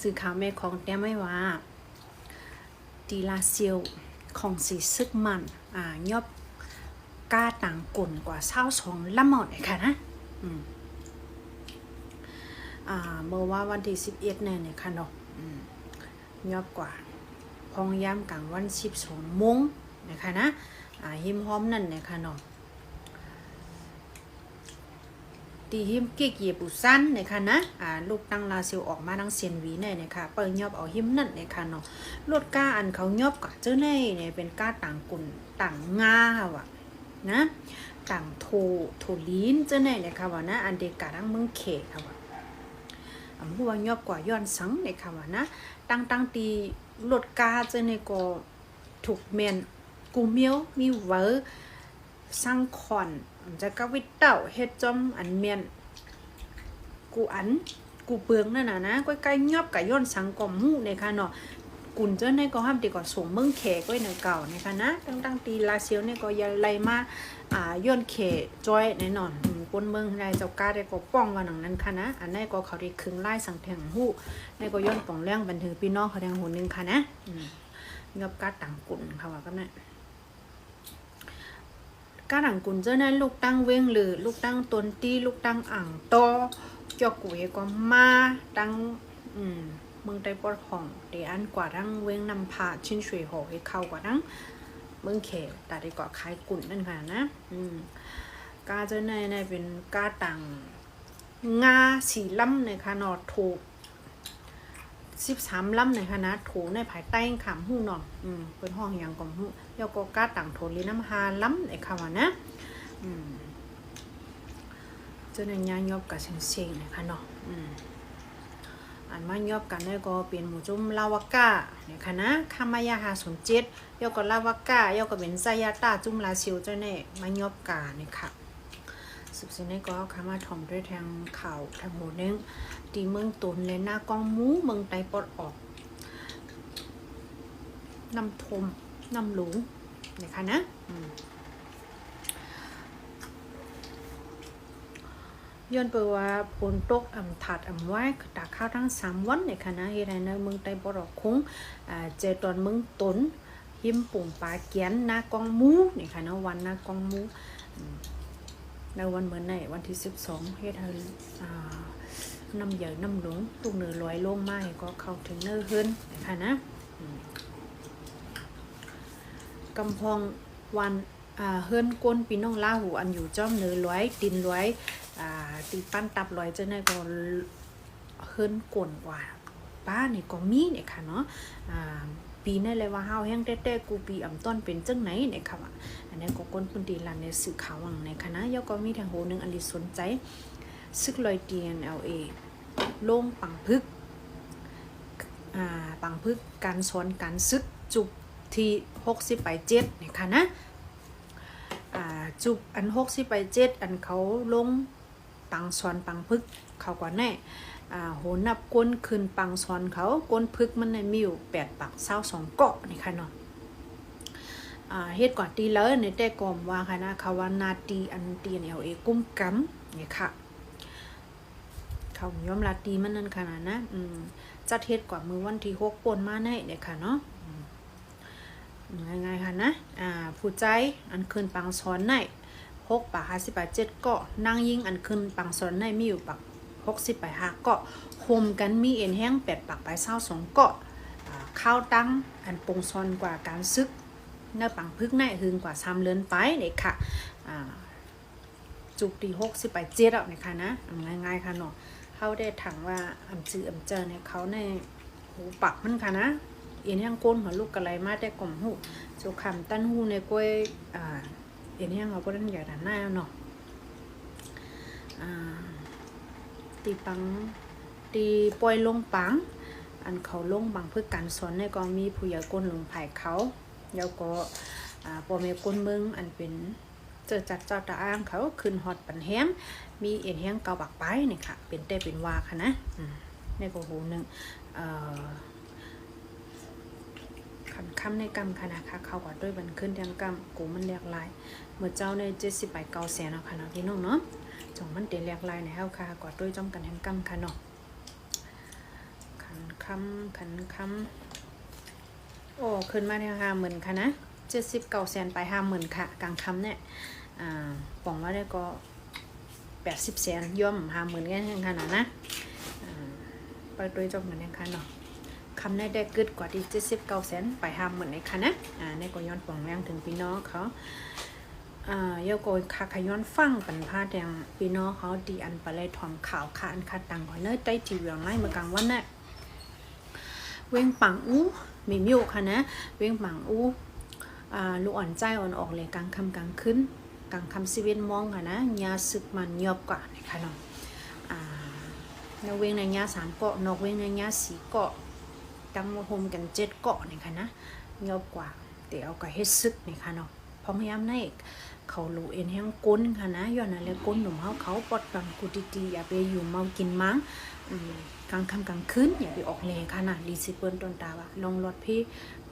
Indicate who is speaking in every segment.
Speaker 1: สื่อข่าวแม่ของแต้ไม่ว่าดีลาเซียวของสีซึกมัน อ่ายอบกล้าต่างกลุ่นกว่าเศร้าสองละหมอดเลยค่ะนะอืมอ่าเมื่อว่าวันที่สิบเอ็ดเนี่ยเนี่ยค่ะเนาะอืมยอบกว่า พองย้ำกลางวันสิบสองโมงนะคะนะอ่าหิมหอมนั่นเนี่ยค่ะเนาะ ตีหิมเกียกเยบุสั้นนะคะนะอ่าลูกตั้งลาซิลออกมาตั้งเซียนวีเนี่ยนะคะเปิดยอบเอาหิมนั่นนะคะเนาะลดก้าอันเขายอบกับเจ้าในเนี่ยเป็นก้าต่างกุ่นต่างงาค่ะวะนะต่างโทโทลีนเจ้าในนะคะวะนะอันเด็กกาทั้งเมืองเขตค่ะวะอันหัวยอบกว่าย้อนสังนะคะวะนะตั้งตั้งตีลดกาเจ้าในก็ถูกเมนกูเมียวมีเวอร์ สร้างคอนจะกวิตเต่าเฮ็ดจอมอันเมียนกูอันกูเปลืองนั่นน่ะนะก้อยใกล้ยอบกับย้อนสังกอมหูในค่ะเนาะกุนเจ้าในก็ห้ามตีก่อนส่งเมืองแขกไว้ในเก่าในค่ะนะตั้งตั้งตีลาเซียวเนี่ยก็ยัไลมาอ่าย้อนเขจอยแน่นอนคนเมืองในเจ้ากาได้ก็ป้องว่าหนังนั้นค่ะนะอันนี้ก็เขาได้คึงไล่สังแทงหูในก็ย้อนป่องแรงบันทึกพี่น้องเขาแดงหูนึงค่ะนะอืมยบกาต่างกุนค่ะว่าก็นั่น กาหลังกุนเจ้านั้นลูกตั้งเว้งหรือลูกตั้งตนตี้ลูกตั้งอ่างโตจอกกุยก็มาตั้งอืมเมืองไต้ปอดของเดอันกว่าทั้งเว้งนำพาชิ้นช่วยหอให้เข้ากว่าทั้งเมืองเขตแต่ดีกว่าคล้ายกุนนั่นค่ะนะอืมกาเจ้าในในเป็นกาต่างงาสีล่ำในค่ะนอถูก สิบสามลำในคณะถูในภายใต้ขามหูนอนอืมเป็นห้องอย่างกอมหูยกกาต่างโทลีน้ำฮาล้ำในคำว่านะอืมเจ้าในยายอบกับเซงๆนะคะเนาะอืมอันมายอบกันได้ก็เป็นหมูจุ่มลาวาก้าเนี่ยค่ะนะคามายาหาสนเจ็ดยอก็ลาวาก้ายอก็เป็นไซยาตาจุ่มลาซิวเจ้าเนี่ยมายอบกาเนี่ยค่ะ สุดสินี้ก็คามาถ่อมด้วยทางข่าวทางหมูเน้งตีเมืองตุนและหน้ากองมูเมืองไตปอดออกนำทมนำหลงนะคะนะย้อนไปว่าฝนตกอ่ำถัดอ่ำไว้ตากข้าวทั้งสามวันในคณะเฮไดในเมืองไตปอดอกคงเจตอนเมืองตุนหิมปุ่งปลาเกียนหน้ากองมูนี่ค่ะวันหน้ากองมู ในวันเหมือนในวันที่สิบสองเฮ็ดให้น้ำเหยอะน้ำหลงตุกเนื้อลอยลงมาให้ก็เข้าถึงเนื้อขึ้นนะคะนะกำพองวันเฮิรนก้นปีน้องลาหูอันอยู่จอมเนื้อลอยดินลอยอตีปั้นตับลอยจ้าในก็เฮิรนก้นกว่าป้านี่ก็มีเนี่ยค่ะเนาะ ปีนี้เลยว่าเฮาแห้งแต่ๆกูปีอ่ำต้นเป็นจังไหนเนี่ยค่ะว่าอันนี้ก็ก้นพื้นดีลันในสื่อข่าววังในคณะยอก็มีทางโหนึงอันนี้สนใจซึกลอย DNLA ลงปังพึกอ่าปังพึกการสอนการซึกจุบที่60ไป7เนี่ยค่ะนะอ่าจุบอัน60ไป7อันเขาลงปังสอนปังพึกเขากว่าแน่ อ่าโหนับก้นคืนปังสอนเขาก้นพึกมันในมีอยู่8ปัก22เกาะนี่ค่ะเนาะอ่าเฮ็ดก่อนตีเลยในแต่กอมว่าค่ะนะคาว่านาตีอันตีเอลเอกุ้มกำเนี่ยค่ะเขายอมลาตีมันนั่นขนาดนะอืมจัดเฮ็ดกว่ามือวันที่หกปนมาแน่เนี่ยค่ะเนาะอืมง่ายๆค่ะนะอ่าผู้ใจอันคืนปังสอนในหกปากห้าสิบปากเจ็ดเกาะนางยิงอันคืนปังสอนในมีอยู่ปัก หกสิบไปห้าเกาะโฮมกันมีเอ็นแห้งแปดปากไปเศร้าสองเกาะข้าวตั้งอันปงซอนกว่าการซึกเนื้อปังพึกในหึงกว่าซ้ำเลือนไปเนี่ยค่ะจุกตีหกสิบไปเจ็ดอะเนี่ยค่ะนะอ่าง่ายๆค่ะเนาะเขาได้ถังว่าอำจืออำเจอเนี่ยเขาในหูปักมันค่ะนะเอ็นยังก้นหัวลูกกระไรมาได้กล่อมหูจุกคำตั้นหูในกล้วยเอ็นยังเราก็ได้ใหญ่ด้านหน้าเนาะอ่า ตีปังตีปล่อยลงปัง อันเขาลงบางเพื่อการสอนในกองมีผู้ใหญ่ก้นลงไผ่เขาแล้วก็อ่าปอเมก้นเมืองอันเป็นเจอจัดเจ้าตาอ้างเขาขึ้นฮอดปันแฮมมีเอ็นแห้งเกาบักไปนี่ค่ะ เป็นแต่เป็นว่าค่ะนะในก็หูหนึ่งอ่อคำคำในกรรมค่ะนะคะเขาก็ด้วยบันขึ้นทางกรรมกูมันเรียกลายเมื่อเจ้าในเจ็ดสิบไปดเก้าแสนเอาค่ะเนาะพี่น้องเนาะ จงมันเตเรียกลายในเฮาค่ะก็ด้วยจ้อมกันแห่งกรรมค่ะเนาะคันคำขันคำโอ้ขึ้นมาที่ห้าหมื่นค่ะนะเจ็ดสิบเก้าแสนไปห้าหมื่นค่ะกลางคำเนี่ยอ่าปองว่าได้ก็แปดสิบแสนย่อมห้าหมื่นแค่ขนาดนะอ่าไปโดยจบเหมือนกันค่ะเนาะคำได้ได้กึดกว่าที่เจ็ดสิบเก้าแสนไปห้าหมื่นในค่ะนะอ่าในก็ย้อนปองแรงถึงพี่น้องเขา อ่าเยาโกยคาขย้อนฟังปันพาแดงพี่น้องเขาดีอันไปเลยถอมข่าวคาอันคาตังหอยเนยใต้ทีวีออนไลน์เมื่อกลางวันน่ะเว้งปังอู้มีมิวค่ะนะ เว้งปังอู้อ่าลูกอ่อนใจอ่อนออกเลยกลางคำกลางคืนกลางคำสิเวนมองค่ะนะยาสึกมันยอบกว่านะคะเนาะอ่าในเว้งในยาสามเกาะนอกเว้งในยาสีเกาะตั้งมาโฮมกันเจ็ดเกาะนี่ค่ะนะยอบกว่าเดี๋ยวเอาก็เฮ็ดซึกนี่ค่ะเนาะพร้อมพยายามในเเขาลูเอ็นแห้งก้นค่ะนะย้อนอะไรก้นหนุ่มเขาเขาปอดตังกูดีๆอย่าไปอยู่เมากินมั้งกลางค่ำกลางคืนอย่าไปออกเลค่ะนะรีสิเปิ้นต้นตาว่าลงรถพี่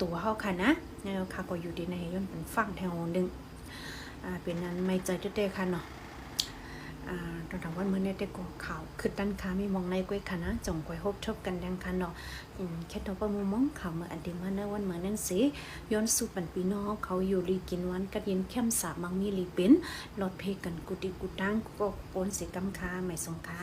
Speaker 1: ตัวเขาค่ะนะแล้วค่ะก็อยู่ดีในย้อนเป็นฟังแถวหนึงอ่าเป็นนั้นไม่ใจเต้ๆค่ะเนาะ ตอนถางว่ามื้อนี้ได้ก็ข่าวคือตั้นค้ามีมองในก้วยค่ะนะจงก้วยฮบชบกันดังคันเนาะอืมแค่ตัวประมมองข่าวเมื่ออดีตวมาในวันเมือนั้นสิย้อนสู่ปันปีน้องเขาอยู่รีกินวันกัดเย็นเข้มสามังมีรีเป็นหลอดเพกันกุติกุตังก็โอนเสกำคาไม่สงคา